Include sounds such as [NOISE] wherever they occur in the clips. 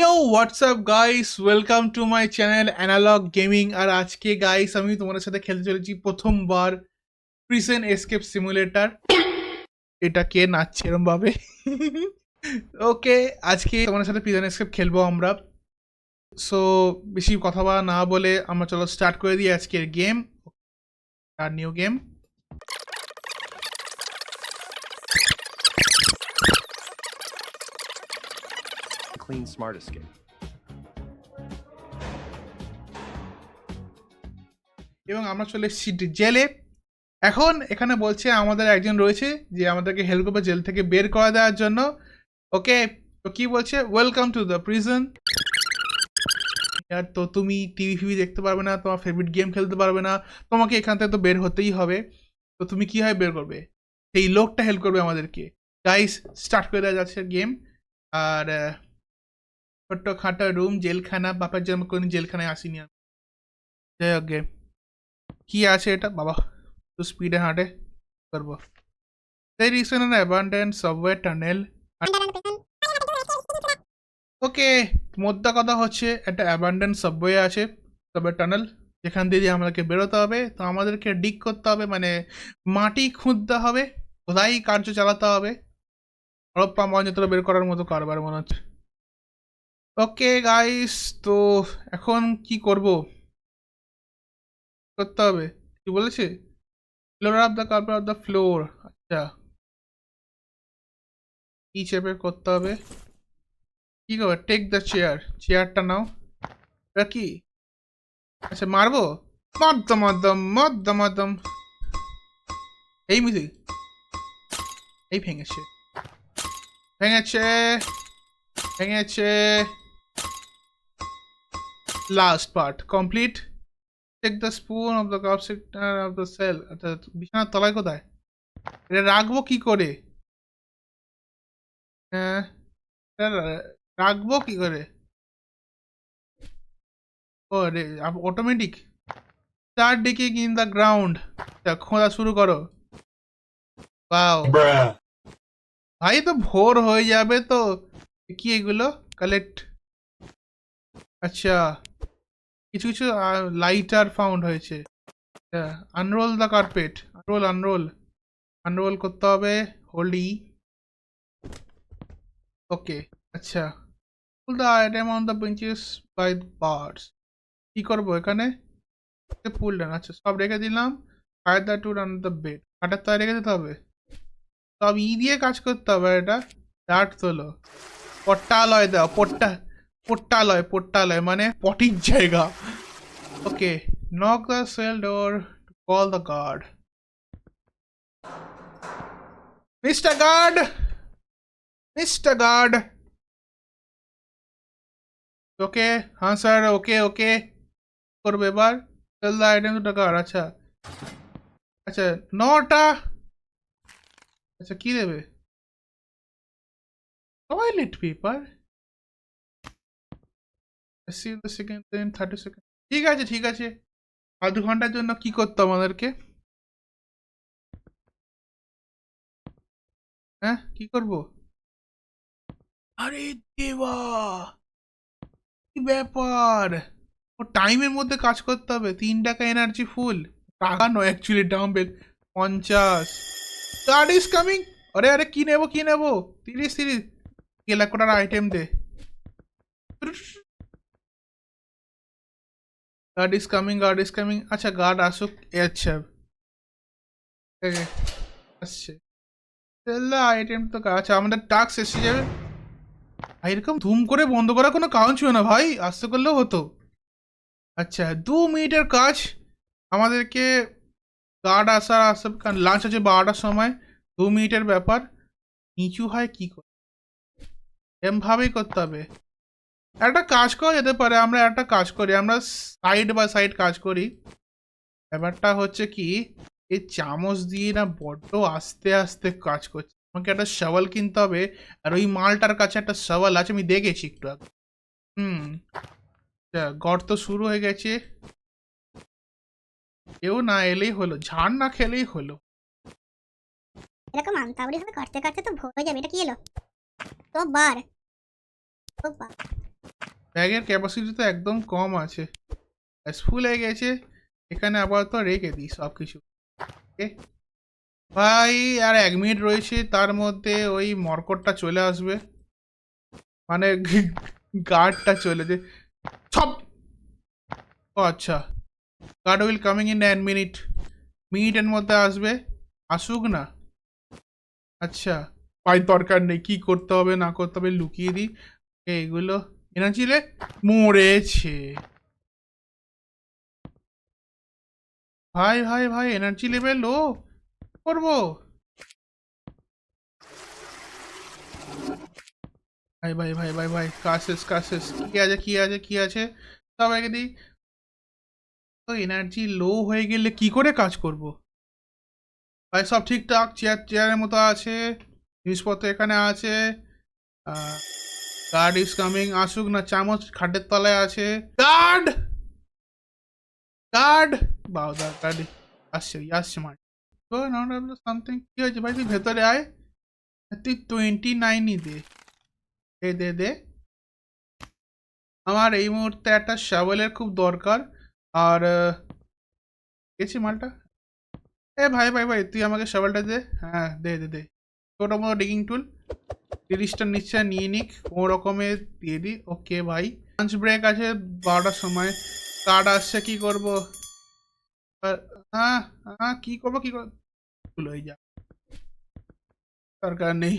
Yo WhatsApp guys welcome to my channel analog gaming আর আজকে guys আমি তোমাদের সাথে খেলতে চলেছি প্রথমবার প্রিসেন এসকেপ সিমুলেটর এটা কে নাচছে এরমভাবে। ওকে আজকে তোমাদের সাথে প্রিসেন এসকেপ খেলব আমরা। সো বেশি কথা বলা না বলে আমরা চলো স্টার্ট করে দিই আজকের গেম আর new game Clean, Smart Escape. এবং আমরা চলে এসেছি জেলে। এখন এখানে বলছে আমাদের একজন রয়েছে যে আমাদেরকে হেল্প করবে জেল থেকে বের করে দেওয়ার জন্য। ওকে, তো কি বলছে? ওয়েলকাম টু দ্য প্রিজন তো তুমি টিভি ফিভি দেখতে পারবে না, তোমার ফেভারিট গেম খেলতে পারবে না, তোমাকে এখান থেকে তো বের হতেই হবে। তো তুমি কীভাবে বের করবে? সেই লোকটা হেল্প করবে আমাদেরকে। গাইস স্টার্ট করে দেওয়া যাচ্ছে গেম আর ছোট্ট খাটো রুম, জেলখানা, বাপের জন্য কোনো জেলখানায় আসিনি আমি। যাই হোক game। কি আছে এটা? বাবা তো স্পিডে হাঁটে করব? there is abandoned subway tunnel ওকে মোদ্দা কথা হচ্ছে, একটা অ্যাবান্ডেন্ট সাবওয়ে আছে সাবওয়ে টানেল যেখান দিয়ে আমাদেরকে বেরোতে হবে। তো আমাদেরকে ডিগ করতে হবে মানে মাটি খুঁজতে হবে কোথায় কার্য চালাতে হবে। হরপ্পা মহেঞ্জোদারো বের করার মতো কারবার মনে হচ্ছে। ওকে গাইস তো এখন কি করব? করতে হবে। কি বলেছে? Floor of the carpet of the floor আচ্ছা। কি চেপে করতে হবে? কি করবে? টেক দ্য চেয়ার চেয়ারটা নাও। এটা কি? আচ্ছা মারবো? মদ্দম মদ্দম মদ্দম এই মিউজিক। এই ভেঙেছে। ভেঙেছে। ভেঙেছে। Last part complete take the spoon of the cup sector of the cell আচ্ছা বিছানার তলায় কোথায়? এটা রাখব কি করে? হ্যাঁ রাখব কি করে? ও রে automatic start digging in the ground খোঁজা শুরু করো। বাও ভাই তো ভোর হয়ে যাবে তো। কি এগুলো? কালেক্ট আচ্ছা। কিছু কিছু লাইটার ফাউন্ড হয়েছে। আনরোল দ্য কার্পেট আনরোল আনরোল আনরোল করতে হবে হোল্ড ই ওকে আচ্ছা। Pull the item on the benches by birds কি করব এখানে? পুল ডান আচ্ছা সব রেখে দিলাম। Fire the to run the bed খাটার তলায় রেখে দিতে হবে? সব ই দিয়ে কাজ করতে হবে এটা। ডাট তোলো পট্টালয় দাও, পট্টা। পট্টালয় পট্টালয় মানে পটির জায়গা okay knock the cell door to call the guard mister guard mister guard okay হ্যাঁ স্যার ওকে ওকে করবে এবার sell the item to the guard আচ্ছা আচ্ছা নটা আচ্ছা কি দেবে টয়লেট পেপার সি সেকেন্ড দেন থার্টি সেকেন্ড ঠিক আছে ঠিক আছে। আধ ঘণ্টার জন্য কি করতে আমাদেরকে? হ্যাঁ কি করব? আরে দেবা কি ব্যাপার? ও টাইমের মধ্যে কাজ করতে হবে। তিন টাকা এনার্জি ফুল টাকা নয় অ্যাকচুয়ালি ডাম্বেল পঞ্চাশ। গার্ড ইজ কামিং আরে আরে, কি নেব কি নেব? তিরিশ তিরিশ। গেলা কোটার item they. Guard is coming guard is coming আচ্ছা গার্ড আসুক আচ্ছা আসছে। আইটেম তো আচ্ছা আমাদের টাস্ক এসে যাবে। ভাই, এরকম ধুম করে বন্ধ করার কোনো কারণ ছিল না, ভাই। আসতে করলেও হতো। আচ্ছা দু মিনিটের কাজ। আমাদেরকে গার্ড আসার আসা লাঞ্চ আছে বারোটার সময়। দু মিনিটের ব্যাপার। নিচু হয় কি করে? এমভাবেই করতে হবে। একটা কাজ করা যেতে পারে আমরা একটা কাজ করি আমরা সাইড বাই সাইড কাজ করি। ব্যাপারটা হচ্ছে কি এই চামচ দিয়ে না বড্ড আস্তে আস্তে কাজ করছে। আমাকে একটা শাওয়াল কিনতে হবে আর ওই মালটার কাছে একটা শাওয়াল আছে আমি দেখেছি একটু আগে। হুম আচ্ছা, গর্ত শুরু হয়ে গেছে। কেউ না এলেই হলো ঝাড় না খেলেই হলো। এরকম আমতাবড়ি ভাবে কাটতে কাটতে তো ভোর হয়ে যাবে এটা কি এলো? তো বার তো বার ব্যাগের ক্যাপাসিটি তো একদম কম আছে। ফুল হয়ে গেছে, এখানে আপাতত রেখে দিই সব কিছু ভাই, আর এক মিনিট রয়েছে, তার মধ্যে ওই মরকটটা চলে আসবে। মানে গার্ডটা চলে যে সব ও আচ্ছা guard will coming in nine minute মিনিটের মধ্যে আসবে, আসুক না। আচ্ছা পাই দরকার নেই, কি করতে হবে, না করতে হবে, লুকিয়ে দিই। এইগুলো এনার্জি রে মরেছে। ভাই ভাই ভাই এনার্জি লেভেল লো। করব? ভাই ভাই ভাই ভাই ভাই কাশেস কাশেস কি আছে কি আছে কি আছে? সবাইকে দিই। তো এনার্জি লো হয়ে গেলে কি করে কাজ করব? ভাই, সব ঠিকঠাক চেয়ার চেয়ারের মতো আছে, জিনিসপত্র এখানে আছে। গার্ড ইজ কামিং আসুক না, চামচ খাটের তলায় আছে। গার্ড গার্ড বাউদা গার্ড আসছে আসছে মানে সামথিং কি হয়েছে ভাই? তুই ভেতরে আয়। তুই টোয়েন্টি নাইনই দে। দে দে দে। আমার এই মুহূর্তে একটা শাবলের খুব দরকার। আর গেছি মালটা। এ ভাই ভাই ভাই, তুই আমাকে শাবলটা দে। হ্যাঁ দে দে দে। ছোটো মোটো ডিগিং টুল তিরিশটা নিশ্চয় নিয়ে নিক, কোনো রকমে দিয়ে দিই। ওকে, ভাই। লাঞ্চ ব্রেক আছে বারোটার সময়। কার্ড আসছে, কি করব? হ্যাঁ হ্যাঁ কি করব কি করব? হয়ে যা দরকার নেই।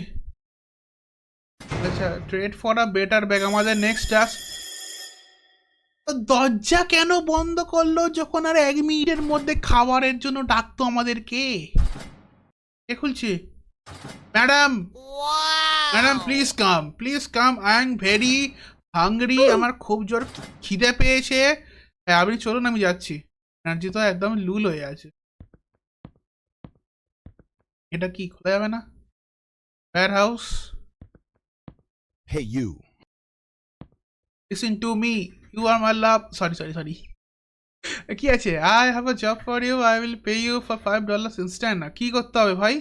আচ্ছা trade for a better bag আমাদের নেক্সট টাস্ক দরজা কেন বন্ধ করল যখন আর এক মিনিটের মধ্যে খাবারের জন্য ডাকতো আমাদেরকে? কে খুলছে? Madam madam please come please come I am very hungry আমার খুব জোর খিদে পেয়েছে। হ্যাঁ আপনি চলুন আমি যাচ্ছি। এনার্জি তো একদম লুল হয়ে আছে। এটা কি খোলা যাবে না? Warehouse hey you listen to me. You are my love. Sorry sorry sorry. [LAUGHS] কি আছে? I have a job for you I will pay you for five dollars instant না কি করতে হবে ভাই?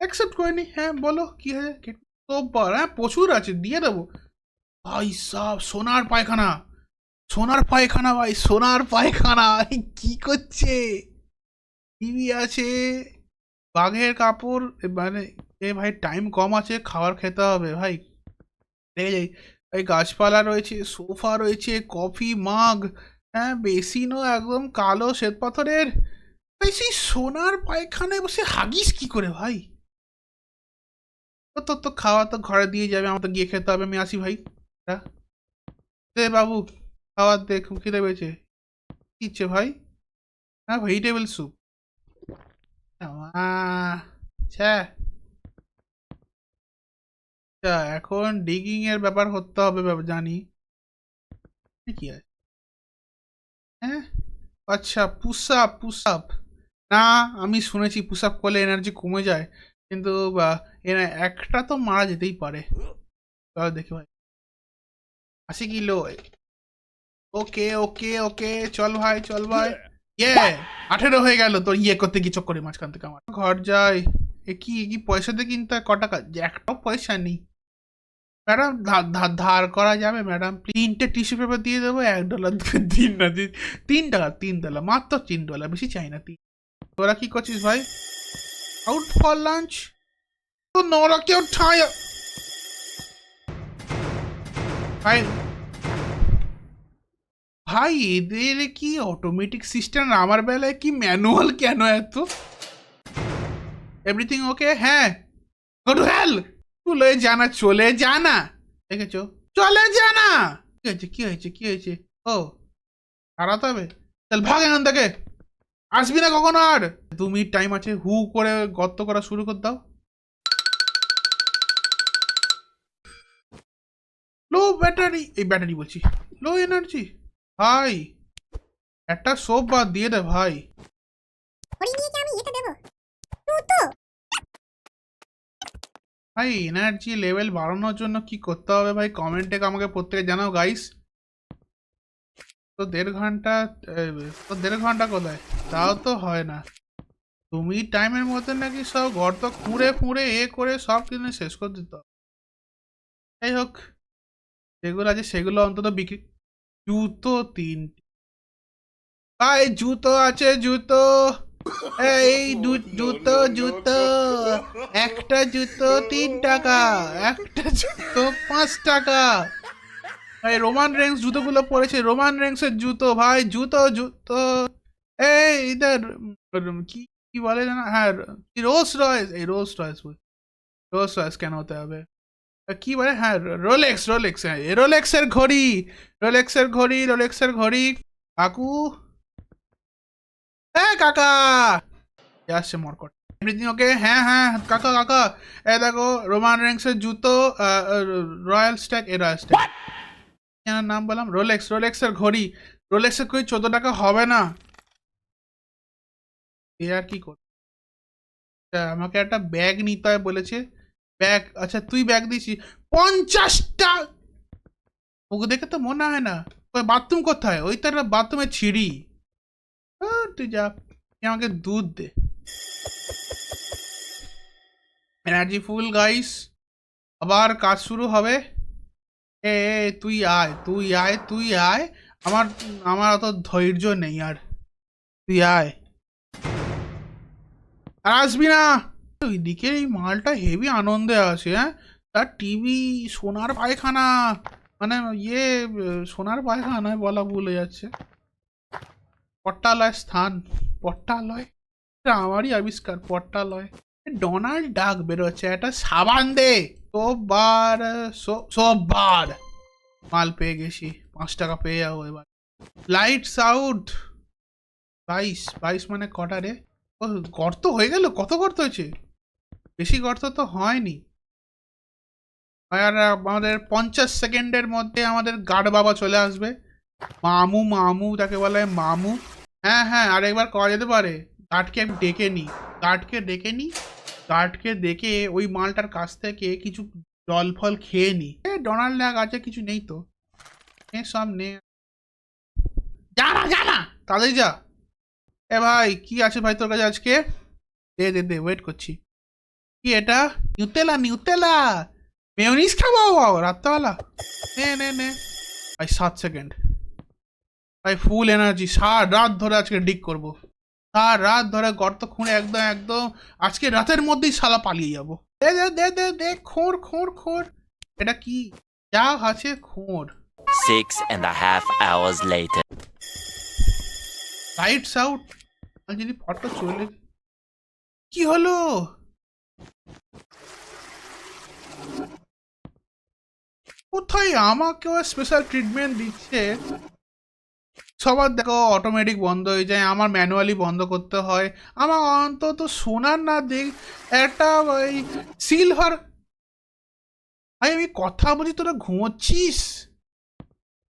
অ্যাকসেপ্ট করে নি হ্যাঁ বলো, কি হয়েছে? তোবার হ্যাঁ প্রচুর আছে, দিয়ে দেবো। ভাই সব, সোনার পায়খানা। সোনার পায়খানা ভাই, সোনার পায়খানা। কি করছে? টিভি আছে, বাঘের কাপড় মানে এ ভাই টাইম কম আছে, খাবার খেতে হবে ভাই। দেখে যাই এই গাছপালা রয়েছে, সোফা রয়েছে, কফি, মাগ। হ্যাঁ বেসিনও একদম কালো শ্বেত পাথরের ভাই সেই সোনার পায়খানায় বসে হাগিস কি করে ভাই? তোর তো খাওয়া তো ঘরে দিয়ে যাবে আমার তো গিয়ে খেতে হবে, আমি আসি ভাই। হ্যাঁ বাবু খাবার দে খুব খিদে পেয়েছে। কি ইচ্ছে ভাই? হ্যাঁ ভেজিটেবল স্যুপ আচ্ছা এখন ডিগিং এর ব্যাপার করতে হবে জানি। কি আছে হ্যাঁ? আচ্ছা পুশ আপ পুশ আপ না, আমি শুনেছি পুশ আপ করলে এনার্জি কমে যায়। কিন্তু বা, একটা তো মারা যেতেই পারে। দেখি ভাই আশি কিলো। ওকে ওকে ওকে চল ভাই চল ভাই। ইয়ে আঠেরো হয়ে গেল তোর ইয়ে করতে কি চক্করে মাঝখান থেকে আমার। ঘর যাই। এ কি কি পয়সা দিয়ে কিনতে ক টাকা? একটাও পয়সা নেই। ম্যাডাম ধার- করা যাবে ম্যাডাম। তিনটে টিস্যু পেপার দিয়ে দেবো এক ডলার তিন না তিন টাকা তিন ডলার মাত্র তিন ডলার বেশি চাই না তিন। তোরা কি করছিস ভাই? আউট ফর লাঞ্চ তো নোরা কেউ ঠায় ভাই ভাই, এদের কি অটোমেটিক সিস্টেম আমার বেলায় কি ম্যানুয়াল কেন এত? এভরিথিং ওকে হ্যাঁ। গো টু হেল চলে জানা চলে জানা। দেখেছ? চলে জানা! কি হয়েছে? কি হয়েছে? কি হয়েছে? ও, হারাতে হবে? চল ভাগ এখান থেকে। আসবি না কখনো আর? দু মিনিট টাইম আছে হু করে গর্ত করা শুরু করে দাও। লো ব্যাটারি এই ব্যাটারি বলছি। লো এনার্জি ভাই একটা সোপ বাদ দিয়ে দে ভাই। ভাই এনার্জি লেভেল বাড়ানোর জন্য কি করতে হবে ভাই? কমেন্টে আমাকে প্রত্যেকে জানাও গাইস তো দেড় ঘণ্টা তো দেড় ঘণ্টা কোথায়? তাও তো হয় না। তুমি টাইমের মধ্যে নাকি সব গর্ত খুঁড়ে ফুঁড়ে এ করে সব কিনে শেষ করে দিত। যাই হোক, যেগুলো আছে সেগুলো অন্তত বিক্রি, জুতো তিনটে। ভাই জুতো আছে, জুতো। এই জুতো জুতো। একটা জুতো তিন টাকা, একটা জুতো পাঁচ টাকা। ভাই রোমান রেঞ্জ জুতোগুলো পরেছে। রোমান রেঞ্জের জুতো, ভাই, জুতো জুতো। এই কি কি বলে জানা হ্যাঁ রোজ রয়েস এই রোজ রয়েস রোজ রয়েস কেন হতে হবে? কি বলে? হ্যাঁ রোলেক্স রোলেক্স হ্যাঁ রোলেক্সের ঘড়ি। রোলেক্সের ঘড়ি রোলেক্সের ঘড়ি। কাকু? হ্যাঁ কাকা! আসছে মরকট। এভরিথিং ওকে হ্যাঁ হ্যাঁ কাকা কাকা। এ, দেখো রোমান রেন্সের জুতো রয়্যাল স্ট্যাক এ রয়্যাল স্ট্যাক কেন নাম বললাম? রোলেক্স রোলেক্সের ঘড়ি। রোলেক্সের ঘড়ি চোদ্দ টাকা হবে না? এ আর কি কর আমাকে একটা ব্যাগ নিতে হয় বলেছে। ব্যাগ আচ্ছা তুই ব্যাগ দিছি পঞ্চাশটা ওকে দেখে তো মনে হয় না। ওই বাথরুম কোথায়? ওই তো একটা বাথরুমের ছিঁড়ি তুই যা আমাকে দুধ দে। এনার্জি ফুল গাইস আবার কাজ শুরু হবে। এ তুই আয় তুই আয় তুই আয়। আমার আমার অত ধৈর্য নেই আর। তুই আয়। আর আসবি না। ওইদিকে এই মালটা হেভি আনন্দে আছে হ্যাঁ? তার টিভি সোনার পায়খানা মানে ইয়ে সোনার পায়খানায় বলা ভুলে যাচ্ছে। পট্টালয় স্থান, পট্টালয়? আমারই আবিষ্কার, পট্টালয়। ডোনাল্ড ডাক বেরোচ্ছে, একটা সাবান দে। সববার সো- সববার মাল পেয়ে গেছি। পাঁচ টাকা পেয়ে যাব এবার। লাইটস আউট বাইশ বাইশ মানে কটা রে? ও, গর্ত হয়ে গেল? কত গর্ত হয়েছে? বেশি গর্ত তো হয়নি। আর আমাদের পঞ্চাশ সেকেন্ডের মধ্যে আমাদের গার্ড বাবা চলে আসবে। মামু মামু, তাকে বলা হয় মামু। হ্যাঁ হ্যাঁ আরেকবার করা যেতে পারে। গার্ডকে আমি ডেকে নিই। গার্ডকে ডেকে নিই। গার্ডকে দেখে ওই মালটার কাছ থেকে কিছু জল ফল খেয়ে এ, ডোনাল্ড ডাক আছে, কিছু নেই তো। এ, সব নে। যা না যা না! তাদের যা। এ ভাই, কি আছে ভাই তোর কাছে আজকে? দে দে দে ওয়েট করছি। কি এটা? নিউতেলা নিউতেলা মেয়নিস খাব? রাত্রেবেলা। নে নে নে। ভাই, সাত সেকেন্ড ভাই ফুল এনার্জি সারা রাত ধরে আজকে ডিক করব। সারা রাত ধরে গর্ত খুঁড়ে একদম একদম আজকে রাতের মধ্যেই শালা পালিয়ে যাব। দে দে দে দে দে খোঁড় খোঁড় খোঁড়। এটা কি? যা আছে খোঁড়। Six and a half hours later. Lights out যদি ফটো চলে কি হলো? কোথায় আমাকেও স্পেশাল ট্রিটমেন্ট দিচ্ছে? সবার দেখো অটোমেটিক বন্ধ হয়ে যায় আমার ম্যানুয়ালি বন্ধ করতে হয়। আমার অন্তত সোনার না দেখ একটা ওই সিলভার ভাই আমি কথা বলছি তোরা ঘুমোচ্ছিস?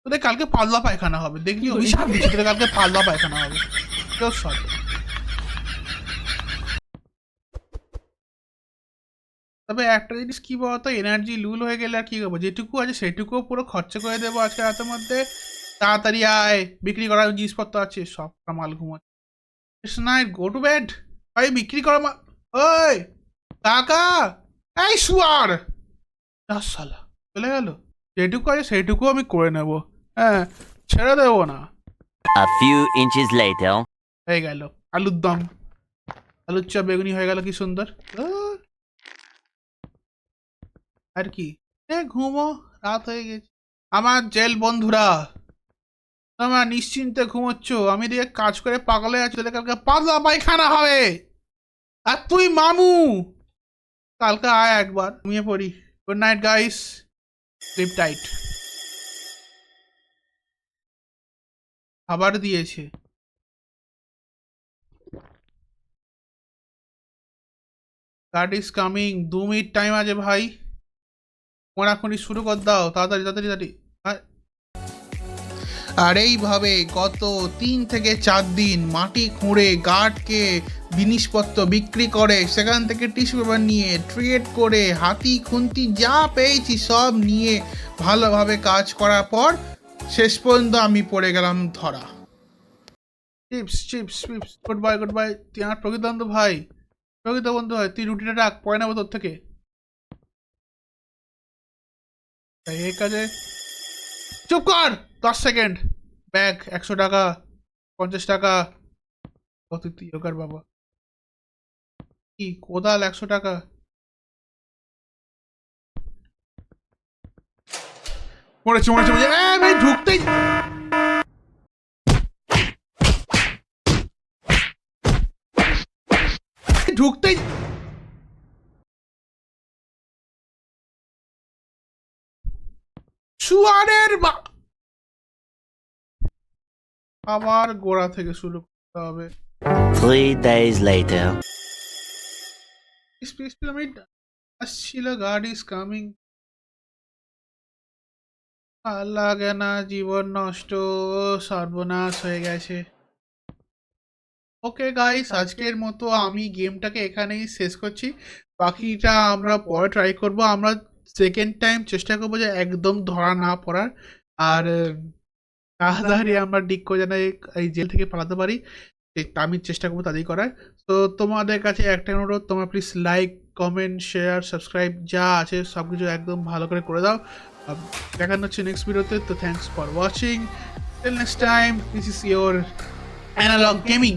তোদের কালকে পাতলা পায়খানা হবে দেখবি অভিশাপ দিচ্ছি তোদের কালকে পাতলা পায়খানা হবে। কেউ সব। তবে একটা জিনিস কি বলতো এনার্জি লুল হয়ে গেলে আর কি করব? যেটুকু আছে সেটুকুও পুরো খরচা করে দেবো আজকে রাতের মধ্যে। তাড়াতাড়ি আয় বিক্রি করার জিনিসপত্র আছে সব মাল ঘুমাচ্ছে নাইট গো টু বেড ভাই বিক্রি করা মাল ওই কাকা! এই শুয়ার! সালা চলে গেল। যেটুকু আছে সেটুকু আমি করে নেব। হ্যাঁ ছেড়ে দেবো না। A few inches later. হয়ে গেল আলুর দম। আলুর চপ বেগুনি হয়ে গেল কি সুন্দর। আর কি? ঘুমো রাত হয়ে গেছে। আমার জেল বন্ধুরা। তোমরা নিশ্চিন্তে ঘুমোচ্ছ। আমি দিকে কাজ করে পাগলে আছি, তোদের কালকে পাতলা পায়খানা হবে। আর তুই মামু, কালকে আয় একবার, ঘুমিয়ে পড়ি। Good night guys sleep tight খাবার দিয়েছে। দ্যাট ইজ কামিং দু মিনিট টাইম আছে ভাই। কোনাখুনি শুরু কর দাও, তাড়াতাড়ি তাড়াতাড়ি তাড়াতাড়ি। আর- এইভাবে গত তিন থেকে চার দিন মাটি খুঁড়ে গার্ডকে জিনিসপত্র বিক্রি করে, সেখান থেকে টিস্যু পেপার নিয়ে ট্রেড করে, হাতি, খুন্তি যা পেয়েছি সব নিয়ে ভালোভাবে কাজ করার পর শেষ পর্যন্ত আমি পড়ে গেলাম ধরা। Chips chips chips goodbye goodbye তুই আমার প্রকৃত বন্ধু ভাই। প্রকৃত বন্ধু ভাই তুই রুটিটা রাখ, পরে নেব তোর থেকে। এই কাজে। চুপ কর! দশ সেকেন্ড। ব্যাগ, একশো টাকা, পঞ্চাশ টাকা। তুই যোগার বাবা। কি, কোদাল একশো টাকা? মরেছে মরেছে মরেছে। ঢুকতেই শুয়ারের বা আবার গোড়া থেকে শুরু করতে হবে। Three days later. Space pyramid আসছিল গার্ড ইজ কামিং আর লাগে না জীবন নষ্ট সর্বনাশ হয়ে গেছে। ওকে গাইস আজকের মতো আমি গেমটাকে এখানেই শেষ করছি। বাকিটা আমরা পরে ট্রাই করব। আমরা সেকেন্ড টাইম চেষ্টা করব যে একদম ধরা না পড়ার। আর তাড়াতাড়ি আমরা ডিক করে যেন এই- জেল থেকে পালাতে পারি আমি চেষ্টা করব তাদের করার। তো তোমাদের কাছে একটা অনুরোধ তোমরা please like comment share subscribe যা আছে সব কিছু একদম ভালো করে করে দাও। দেখানো হচ্ছে নেক্সট ভিডিওতে তো thanks for watching till next time this is your analog gaming